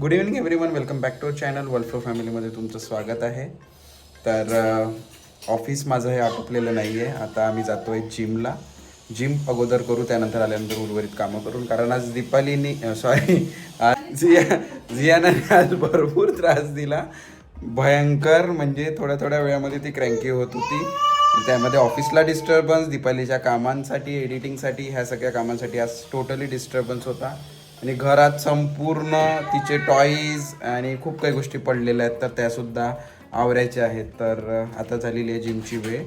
Good evening everyone welcome back to channel वल्फो फॅमिलीमध्ये तुमचं स्वागत आहे. तर ऑफिस माझं हे आटोपलेलं नाही आहे आता आम्ही जातो आहे जिमला जिम अगोदर करू त्यानंतर आल्यानंतर उर्वरित कामं करून. कारण आज दीपालीनी सॉरी जिया जियानाने आज भरपूर त्रास दिला. भयंकर म्हणजे थोड्या थोड्या वेळामध्ये ती क्रँकी होत होती. त्यामध्ये ऑफिसला डिस्टर्बन्स दीपालीच्या कामांसाठी एडिटिंगसाठी ह्या सगळ्या कामांसाठी आज टोटली डिस्टर्बन्स होता. आणि घरात संपूर्ण तिचे टॉईज आणि खूप काही गोष्टी पडलेल्या आहेत तर त्यासुद्धा आवरायच्या आहेत. तर आता झालेली आहे जिमची वेळ.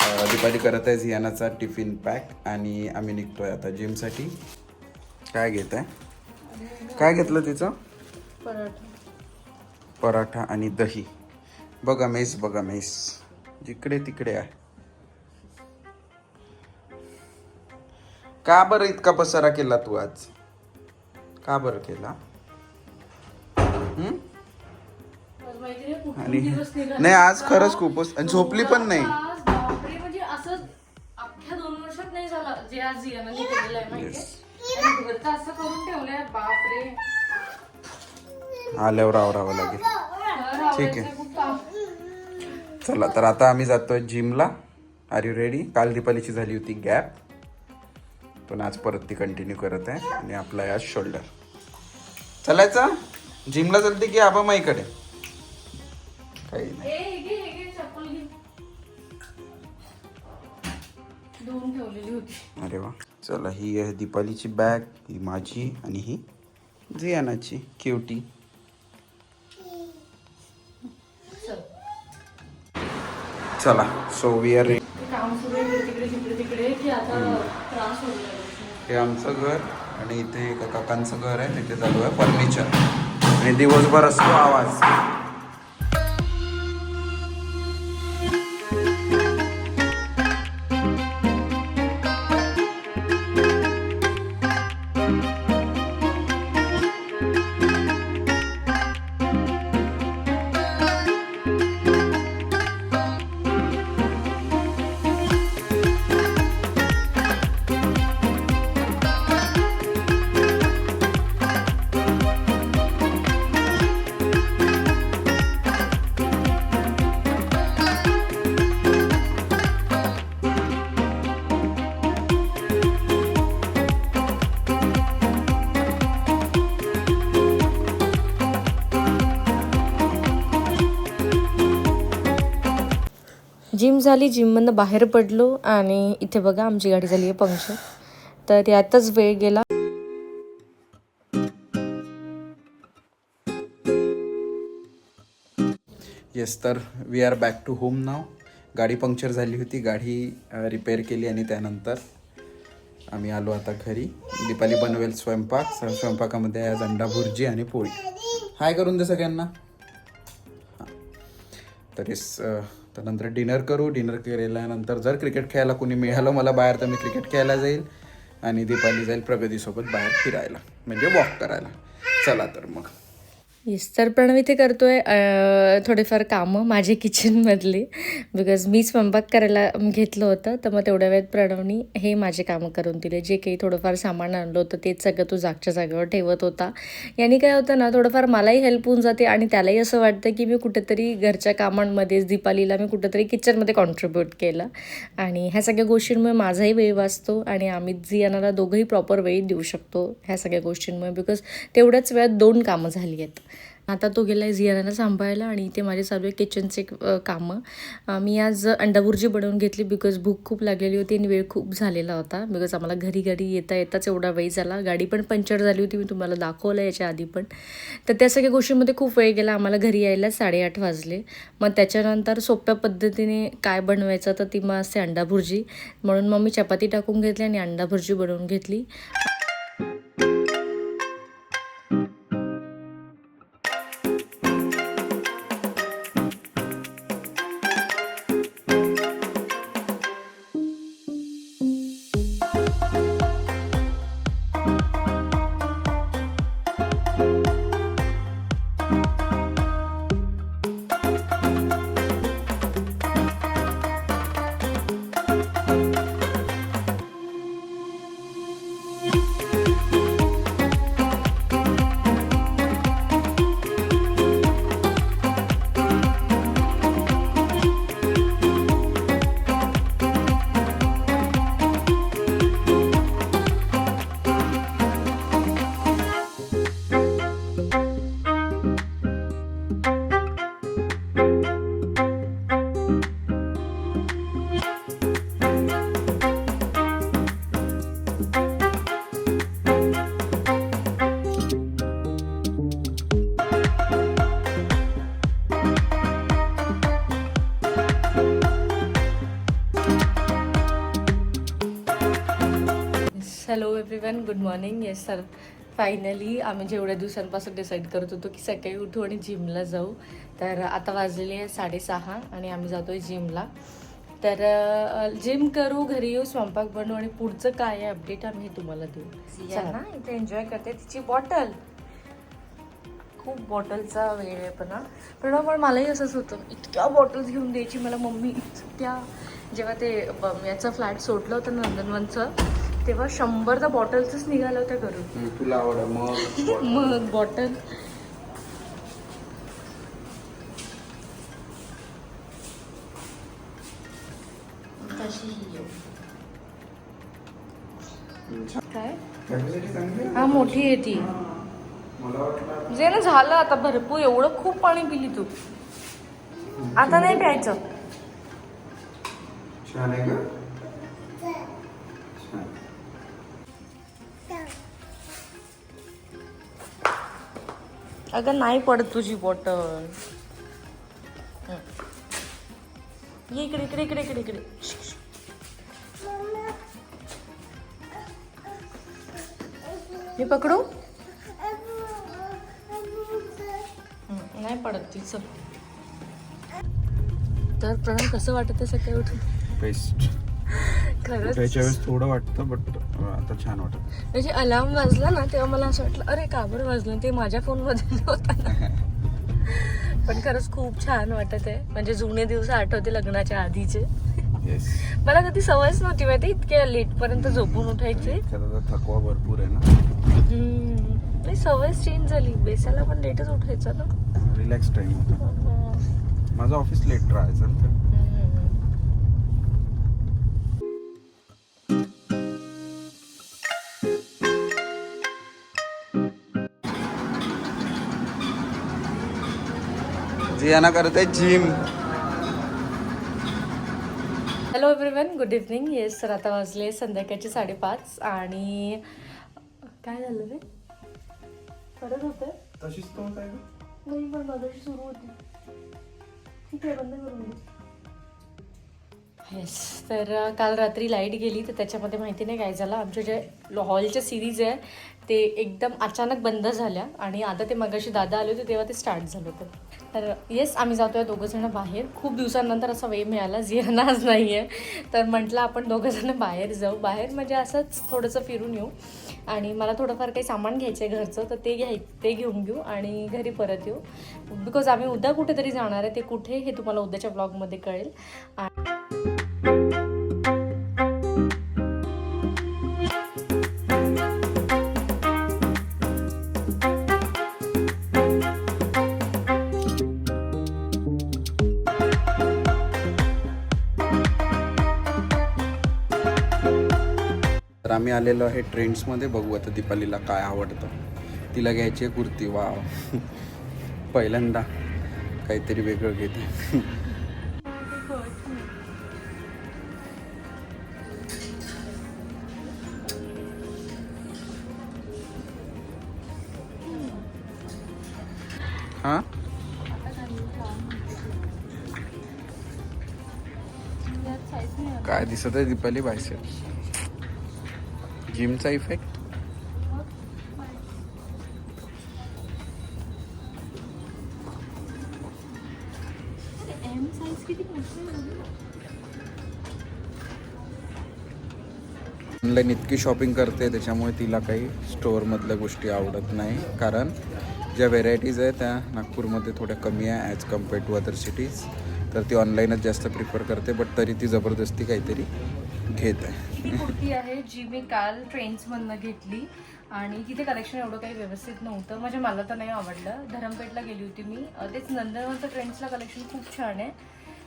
अ, दीपाली करत आहे झियानाचा टिफिन पॅक आणि आम्ही निघतोय आता जिमसाठी काय घेत आहे काय घेतलं तिचं? पराठा आणि दही. बघा मेस बघा मेस. जिकडे तिकडे आहे. का बरं इतका पसारा केला तू आज? का बरं केला? आणि नाही आज खरंच खूपच आणि झोपली पण नाही. म्हणजे आहे आल्यावर आवरावं लागेल. खूप काम. चला तर आता आम्ही जातोय जिमला. आर यू रेडी काल दीपालीची झाली होती गॅप. पण आज परत ती कंटिन्यू करत आहे आणि आपला आज शोल्डर चलायचं? जिमला चलते की आबा माईकडे? काही नाही. हे हे अरे वा. चला ही आहे दीपालीची बॅग ही माझी आणि ही जियानाची. क्युटी चल. सो वी आर काम सुरू आहे तिकडे तिकडे तिकडे की आता त्रास होईल हे आमचं घर आणि इथे एका काकांचं घर आहे तिथे चालू आहे फर्निचर. आणि दिवसभर असतो आवाज. झाली जिममधनं बाहेर पडलो आणि इथे बघा आमची गाडी झाली आहे पंक्चर. तर यातच वेळ गेला. येस तर we are back to home नाव गाडी पंक्चर झाली होती गाडी रिपेअर केली आणि त्यानंतर आम्ही आलो आता घरी. दीपाली बनवेल स्वयंपाक. स्वयंपाकामध्ये आज अंडा भुर्जी आणि पोळी. हाय करून दे सगळ्यांना. तरीच त्यानंतर डिनर करू. डिनर केल्यानंतर जर क्रिकेट खेळायला कोणी मिळालं मला बाहेर तर मी क्रिकेट खेळायला जाईल आणि दीपाली जाईल प्रगतीसोबत बाहेर फिरायला म्हणजे वॉक करायला. चला तर मग. येस तर प्रणव इथे करतो आहे थोडेफार कामं माझे किचनमधले बिकॉज मी स्वयंपाक करायला घेतलं होतं तर मग तेवढ्या वेळात प्रणवनी हे माझे कामं करून दिले. जे काही थोडंफार सामान आणलं होतं तेच सगळं तू जागच्या जागेवर ठेवत होता. याने काय होतं ना थोडंफार मलाही हेल्प होऊन जाते आणि त्यालाही असं वाटतं की मी कुठेतरी घरच्या कामांमध्येच दीपालीला मी कुठेतरी किचनमध्ये कॉन्ट्रीब्यूट केलं. आणि ह्या सगळ्या गोष्टींमुळे माझाही वेळ वाचतो आणि आम्ही यांना दोघंही प्रॉपर वेळ देऊ शकतो ह्या सगळ्या गोष्टींमुळे. बिकॉज तेवढ्याच वेळात दोन कामं झाली आहेत. आता तो गेला आहे जियानाला सांभाळायला आणि इथे माझे चालू आहे किचनचे कामं. मी आज अंडाभुर्जी बनवून घेतली बिकॉज भूक खूप लागलेली होती आणि वेळ खूप झालेला होता. बिकॉज आम्हाला घरी घरी येता येताच एवढा वेळ झाला. गाडी पण पंक्चर झाली होती मी तुम्हाला दाखवलं याच्या आधी पण. तर त्या सगळ्या गोष्टींमध्ये खूप वेळ गेला. आम्हाला घरी यायला साडेआठ वाजले. मग त्याच्यानंतर सोप्या पद्धतीने काय बनवायचं तर ती मग असते अंडाभुर्जी. म्हणून मग मी चपाती टाकून घेतली आणि अंडाभुर्जी बनवून घेतली. मॉर्निंग येस सर फायनली आम्ही जेवढ्या दिवसांपासून डिसाईड करत होतो की सकाळी उठू आणि जिमला जाऊ. तर आता वाजलेली आहे साडेसहा आणि आम्ही जातोय जिमला तर जिम करू घरी येऊ स्वयंपाक बनवू आणि पुढचं काय आहे अपडेट आम्ही तुम्हाला देऊ. ना इथे एन्जॉय करते तिची बॉटल खूप बॉटलचा वेळ आहे पण हा. पण पण मलाही असंच होतं. इतक्या बॉटल्स घेऊन द्यायची मला मम्मी इतक्या. जेव्हा ते याचं फ्लॅट सोडलं होतं नंदनवनचं तेव्हा शंभरदा बॉटल्सच निघाल्या होत्या घरून. तुला आवड मग मग बॉटल. काय. हा मोठी आहे ती. जे ना झालं आता भरपूर एवढं खूप पाणी पिली तू. आता नाही प्यायचं. छान आहे का? अगं नाही पडत तुझी बॉटल ये इकडे इकडे इकडे इकडे इकडे. मी पकडू? नाही पडत ती सर तर प्रणाम कसं वाटत आहे सकाळी उठून? बेस्ट वेळेस थोडं वाटतं बट आता छान वाटत. म्हणजे अलार्म वाजला ना तेव्हा मला असं वाटलं अरे का बरं वाजलं? ते माझ्या फोनमध्ये नव्हता ना. पण खरंच खूप छान वाटत आहे. म्हणजे जुने दिवस आठवते लग्नाच्या आधीचे. मला कधी सवयच नव्हती माहिती इतक्या लेट पर्यंत झोपून उठायची. थकवा भरपूर आहे ना. नाही सवयच चेंज झाली. बेसायला पण लेटच उठायचं ना. रिलॅक्स टाइम होता. हम्म. माझं ऑफिस लेट राहायचं जियाना करते gym. Hello everyone good evening yes sir आता वाजले संध्याकाळचे साडेपाच आणि काय झालं रे? परत होतं? तशीच तो काय नाही पण मगाशी सुरू होती. ठीक आहे बंद करून येस तर काल रात्री लाइट गेली तर त्याच्यामध्ये माहिती नाही काय झालं. आमच्या जे हॉलच्या सिरीज आहे ते एकदम अचानक बंद झाल्या आणि आता ते मगाशी दादा आले होते तेव्हा ते स्टार्ट झालं होतं. तर येस आम्ही जातो आहे दोघंजणं बाहेर. खूप दिवसानंतर असा वेळ मिळाला जियांना आज नाही आहे तर म्हटलं आपण दोघंजणं बाहेर जाऊ. बाहेर म्हणजे असंच थोडंसं फिरून येऊ. आणि मला थोडंफार काही सामान घ्यायचं आहे घरचं तर ते घ्याय ते घेऊन घेऊ आणि घरी परत येऊ. बिकॉज आम्ही उद्या कुठेतरी जाणार आहे ते कुठे हे तुम्हाला उद्याच्या ब्लॉगमध्ये कळेल. तर आम्ही आलेलो आहे ट्रेंड्समध्ये. बघू आता दीपालीला काय आवडतं. तिला घ्यायची आहे कुर्ती. वा पहिल्यांदा काहीतरी वेगळं घेते. हां? काय दिसत आहे दीपाली बायसेप्स जिमचा इफेक्ट ऑनलाईन इतकी शॉपिंग करते त्याच्यामुळे तिला काही स्टोअरमधल्या गोष्टी आवडत नाही. कारण ज्या व्हेरायटीज आहे त्या नागपूरमध्ये थोड्या कमी आहे as compare to other cities तर ती ऑनलाईनच जास्त प्रिफर करते बट तरी ती जबरदस्ती काहीतरी घेत आहे. ही कुर्ती आहे जी मी काल ट्रेंड्समधनं घेतली. आणि तिथे कलेक्शन एवढं काही व्यवस्थित नव्हतं. म्हणजे मला तर नाही आवडलं. धरमपेठला गेली होती मी. तेच नंदनवनचं ट्रेंड्सला कलेक्शन खूप छान आहे.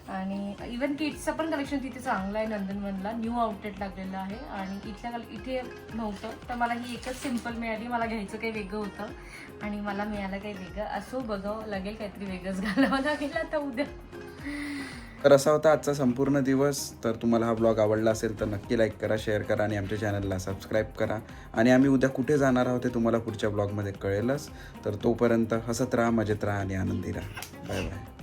आणि इवन किड्सचं पण कलेक्शन तिथे चांगलं आहे नंदनवनला. न्यू आउटलेट लागलेलं आहे. आणि इथल्या कल इथे नव्हतं. तर मला ही एकच सिंपल मिळाली. मला घ्यायचं काही वेगळं होतं. आणि मला मिळालं काही वेगळं. असो बघावं. लागेल काहीतरी वेगळंच घालावं लागेल आता उद्या. तर असा होता आजचा संपूर्ण दिवस. तर तुम्हाला हा ब्लॉग आवडला असेल तर नक्की लाईक करा शेअर करा आणि आमच्या चॅनलला सबस्क्राईब करा. आणि आम्ही उद्या कुठे जाणार आहोत ते तुम्हाला पुढच्या ब्लॉगमध्ये कळेलच. तर तोपर्यंत हसत राहा मजेत राहा आणि आनंदी राहा. Bye bye